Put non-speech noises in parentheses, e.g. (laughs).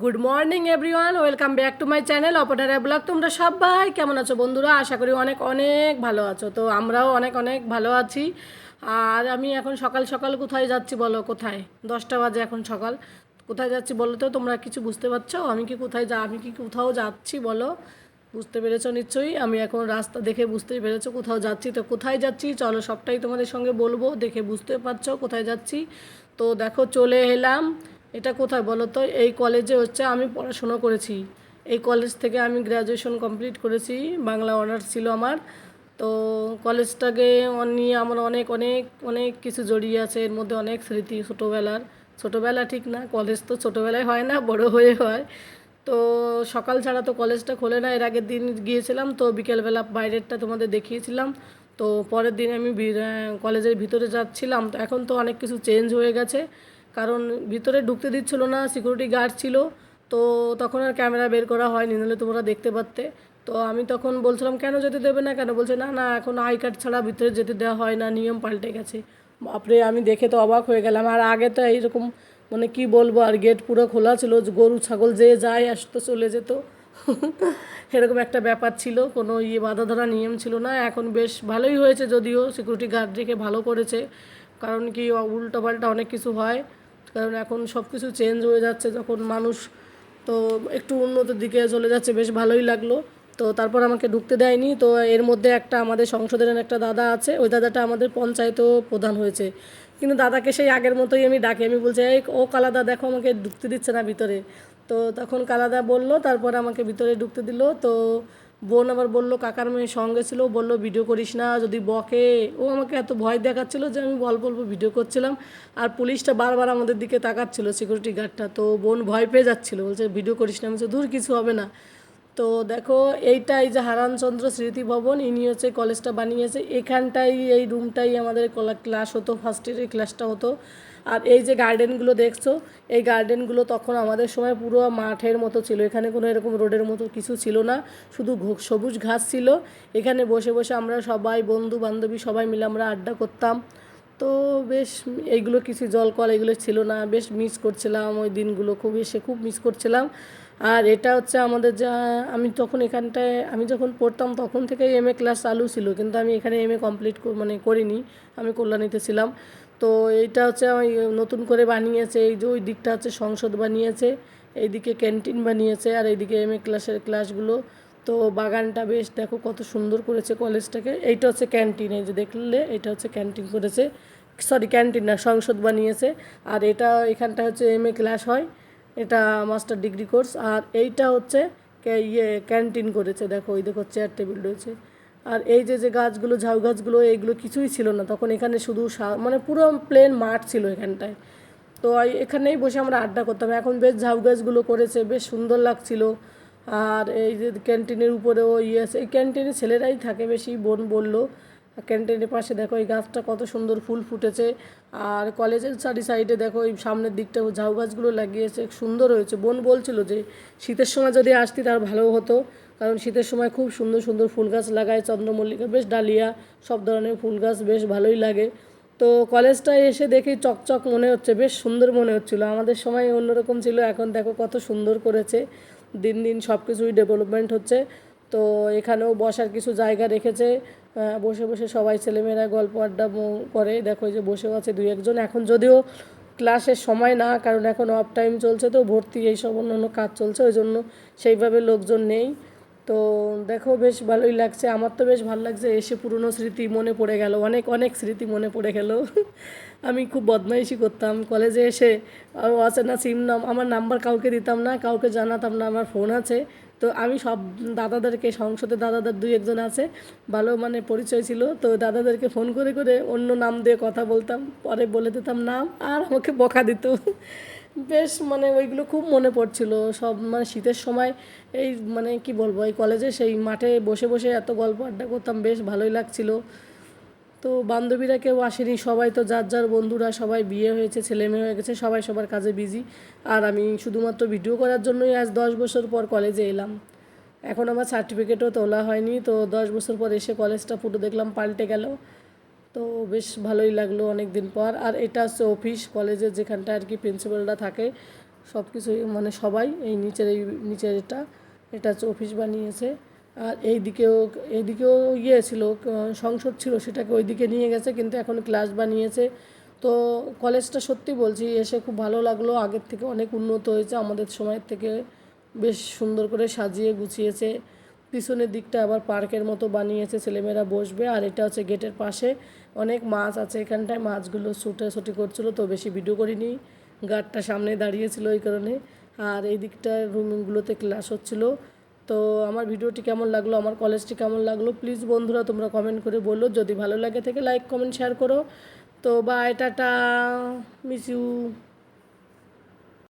Good morning everyone welcome back to my channel অপটারা blog তোমরা সবাই কেমন আছো বন্ধুরা? আশা করি অনেক অনেক ভালো আছো। তো আমরাও অনেক অনেক ভালো আছি। আর আমি এখন সকাল সকাল কোথায় যাচ্ছি বলো? কোথায়? দশটা বাজে এখন সকাল। কোথায় যাচ্ছি বলো তো? তোমরা কিছু বুঝতে পারছ? আমি কি কোথায় যা আমি কি কোথাও যাচ্ছি বলো? বুঝতে পেরেছ নিশ্চয়ই? আমি এখন রাস্তা দেখে বুঝতে পেরেছ কোথাও যাচ্ছি। তো কোথায় যাচ্ছি? চলো সবটাই তোমাদের সঙ্গে বলব, দেখে বুঝতে পারছ কোথায় যাচ্ছি। তো দেখো, চলে এলাম। এটা কোথায় বলো তো? এই কলেজে হচ্ছে আমি পড়াশুনো করেছি। এই কলেজ থেকে আমি গ্র্যাজুয়েশন কমপ্লিট করেছি। বাংলা অনার্স ছিল আমার। তো কলেজটাকে নিয়ে আমার অনেক অনেক অনেক কিছু জড়িয়ে আছে। এর মধ্যে অনেক স্মৃতি ছোটোবেলার। ছোটোবেলা ঠিক না কলেজ তো ছোটোবেলায় হয় না, বড় হয়ে হয়। তো সকাল ছাড়া তো কলেজটা খোলে না। এর আগের দিন গিয়েছিলাম তো বিকেলবেলা বাইরেরটা তোমাদের দেখিয়েছিলাম। তো পরের দিন আমি কলেজের ভিতরে যাচ্ছিলাম। তো এখন তো অনেক কিছু চেঞ্জ হয়ে গেছে। কারণ ভিতরে ঢুকতে দিচ্ছিল না সিকিউরিটি গার্ড ছিল, তো তখন আর ক্যামেরা বের করা হয়নি, নাহলে তোমরা দেখতে পারতে। তো আমি তখন বলছিলাম, কেন যেতে দেবে না? কেন? বলছে, না না, এখন আই কার্ড ছাড়া ভিতরে যেতে দেওয়া হয় না, নিয়ম পাল্টে গেছে। বাপরে, আমি দেখে তো অবাক হয়ে গেলাম। আর আগে তো এইরকম মানে কি বলব, আর গেট পুরো খোলা ছিল, গরু, ছাগল যে যায় আসতো, চলে যেত। (laughs) এরকম একটা ব্যাপার ছিল, কোনো ইয়ে বাধা ধরা নিয়ম ছিল না। এখন বেশ ভালোই হয়েছে, যদিও সিকিউরিটি গার্ড রেখে ভালো করেছে। কারণ কি উল্টো পাল্টা অনেক কিছু হয়। কারণ এখন সব কিছু চেঞ্জ হয়ে যাচ্ছে যখন মানুষ, তো একটু উন্নত দিকে চলে যাচ্ছে, বেশ ভালোই লাগল। তো তারপর আমাকে ঢুকতে দেয়নি। তো এর মধ্যে একটা আমাদের সংসদের একটা দাদা আছে, ওই দাদাটা আমাদের পঞ্চায়েতও প্রধান হয়েছে। কিন্তু দাদাকে সেই আগের মতোই আমি ডাকি। আমি বলছি, এই, ও কালাদা, দেখো আমাকে ঢুকতে দিচ্ছে না ভিতরে। তো তখন কালাদা বলল, তারপর আমাকে ভিতরে ঢুকতে দিল। তো বোন আবার বলল, কাকার মেয়ে সঙ্গে ছিল, বলল, ভিডিও করিস না, যদি বকে। ও আমাকে এত ভয় দেখাচ্ছিল যে আমি বল বলব ভিডিও করছিলাম। আর পুলিশটা বারবার আমাদের দিকে তাকাচ্ছিল সিকিউরিটি গার্ডটা তো বোন ভয় পেয়ে যাচ্ছিল, বলছে, ভিডিও করিস না। আমি দূর কিছু হবে না। তো দেখো এইটা এই যে হারানচন্দ্র স্মৃতি ভবন ইনি হচ্ছে কলেজটা বানিয়েছে। এখানটাই, এই রুমটাই আমাদের কলা- ক্লাস হতো ফার্স্ট ইয়ারের ক্লাসটা হতো। আর এই যে গার্ডেনগুলো দেখছ, এই গার্ডেনগুলো তখন আমাদের সময় পুরো মাঠের মতো ছিল। এখানে কোনো এরকম রোডের মতো কিছু ছিল না, শুধু সবুজ ঘাস ছিল। এখানে বসে বসে আমরা সবাই বন্ধু বান্ধবী সবাই মিলে আমরা আড্ডা করতাম। তো বেশ এইগুলো কিছু জল কল এগুলো ছিল না, বেশ মিস করছিলাম ওই দিনগুলো খুব এসে খুব মিস করছিলাম। আর এটা হচ্ছে আমাদের যা, আমি তখন এখানটায়, আমি যখন পড়তাম তখন থেকে এম এ ক্লাস চালু ছিল, কিন্তু আমি এখানে এম এ কমপ্লিট মানে করিনি, আমি কল্যাণীতে ছিলাম। তো এইটা হচ্ছে ওই নতুন করে বানিয়েছে, এই যে ওই দিকটা হচ্ছে সংসদ বানিয়েছে, এইদিকে ক্যান্টিন বানিয়েছে, আর এইদিকে এম এ ক্লাসের ক্লাসগুলো তো বাগানটা বেশ দেখো কত সুন্দর করেছে কলেজটাকে। এইটা হচ্ছে ক্যান্টিন, এই যে দেখলে এটা হচ্ছে ক্যান্টিন করেছে। সরি ক্যান্টিন না, সংসদ বানিয়েছে। আর এটা এখানটা হচ্ছে এম এ ক্লাস হয়। এটা মাস্টার ডিগ্রি কোর্স আর এইটা হচ্ছে ইয়ে ক্যান্টিন করেছে। দেখো ওই দেখো চেয়ার টেবিল রয়েছে। আর এই যে যে গাছগুলো, ঝাউ গাছগুলো, এইগুলো কিছুই ছিল না। তখন এখানে শুধু মানে পুরো প্লেন মাঠ ছিল এখানটায়। তো এখানেই বসে আমরা আড্ডা করতাম। এখন বেশ ঝাউ গাছগুলো করেছে, বেশ সুন্দর লাগছিল। আর এই যে ক্যান্টিনের উপরেও ইয়ে আছে, এই ক্যান্টিনে ছেলেরাই থাকে বেশি, বোন বলল। ক্যান্টিনের পাশে দেখো এই গাছটা কত সুন্দর ফুল ফুটেছে। আর কলেজের চারি সাইডে দেখো এই সামনের দিকটা ঝাউ গাছগুলো লাগিয়েছে, সুন্দর হয়েছে। বোন বলছিল যে শীতের সময় যদি আসতি তার ভালো হতো, কারণ শীতের সময় খুব সুন্দর সুন্দর ফুল গাছ লাগায়, চন্দ্রমল্লিকা বেশ ডালিয়া, সব ধরনের ফুল গাছ বেশ ভালোই লাগে। তো কলেজটায় এসে দেখি চকচক মনে হচ্ছে, বেশ সুন্দর মনে হচ্ছিল। আমাদের সময় অন্যরকম ছিল, এখন দেখো কত সুন্দর করেছে। দিন দিন সব কিছুই ডেভেলপমেন্ট হচ্ছে। তো এখানেও বসার কিছু জায়গা রেখেছে। বসে বসে সবাই ছেলেমেয়েরা গল্প আড্ডা করে। দেখো যে বসেও আছে দুই একজন। এখন যদিও ক্লাসের সময় না, কারণ এখন অফ টাইম চলছে তো, ভর্তি এইসব অন্য অন্য কাজ চলছে, ওই জন্য সেইভাবে লোকজন নেই। তো দেখো বেশ ভালোই লাগছে। আমার তো বেশ ভালো লাগছে এসে পুরনো স্মৃতি মনে পড়ে গেল। অনেক অনেক স্মৃতি মনে পড়ে গেল। (laughs) আমি খুব বদমাইশি করতাম। কলেজে এসে অচেনা সিম নাম, আমার নাম্বার কাউকে দিতাম না, কাউকে জানাতাম না, আমার ফোন আছে। তো আমি সব দাদাদেরকে, সংসদে দাদাদের দুই একজন আছে, ভালো মানে পরিচয় ছিল। তো দাদাদেরকে ফোন করে করে অন্য নাম দিয়ে কথা বলতাম। পরে বলে দিতাম নাম আর আমাকে বকা দিত। বেশ মানে ওইগুলো খুব মনে পড়ছিল। সব মানে শীতের সময় এই মানে কি বলব, এই কলেজে সেই মাঠে বসে বসে এত গল্প আড্ডা করতাম, বেশ ভালোই লাগছিল। তো বান্ধবীরা কেউ আসেনি, সবাই তো যার যার বন্ধুরা, সবাই বিয়ে হয়েছে, ছেলে মেয়ে হয়ে গেছে, সবাই সবার কাজে বিজি আর আমি শুধুমাত্র ভিডিও করার জন্যই আজ দশ বছর পর কলেজে এলাম। এখন আমার সার্টিফিকেটও তোলা হয়নি, তো দশ বছর পর এসে কলেজটা পুরো দেখলাম, পাল্টে গেল। তো বেশ ভালোই লাগল অনেক দিন পর। আর এটা হচ্ছে অফিস কলেজের যেখানটা আর কি প্রিন্সিপালরা থাকে সব কিছুই মানে সবাই এই নিচের এই নিচের এটা এটা হচ্ছে অফিস বানিয়েছে। আর এইদিকেও এইদিকেও ইয়ে ছিল, সংসদ ছিল, সেটাকে ওইদিকে নিয়ে গেছে, কিন্তু এখন ক্লাস বানিয়েছে। তো কলেজটা সত্যি বলছি, এসে খুব ভালো লাগল, আগের থেকে অনেক উন্নত হয়েছে, আমাদের সময়ের থেকে বেশ সুন্দর করে সাজিয়ে গুছিয়েছে। পিছনের দিকটা আবার পার্কের মতো বানিয়েছে, ছেলেমেয়েরা বসবে। আর এটা হচ্ছে গেটের পাশে অনেক মাছ আছে এখানটায়। মাছগুলো ছুটাছুটি করছিল, তো বেশি ভিডিও করিনি। গার্ডটা সামনে দাঁড়িয়েছিল এই কারণে। আর এই দিকটার রুমগুলোতে ক্লাস হচ্ছিল। তো আমার ভিডিওটি কেমন লাগল, আমার কলেজটি কেমন লাগল প্লিজ বন্ধুরা তোমরা কমেন্ট করে বলল যদি ভালো লাগে, থেকে লাইক কমেন্ট শেয়ার করো। তো বাই টাটা মিস ইউ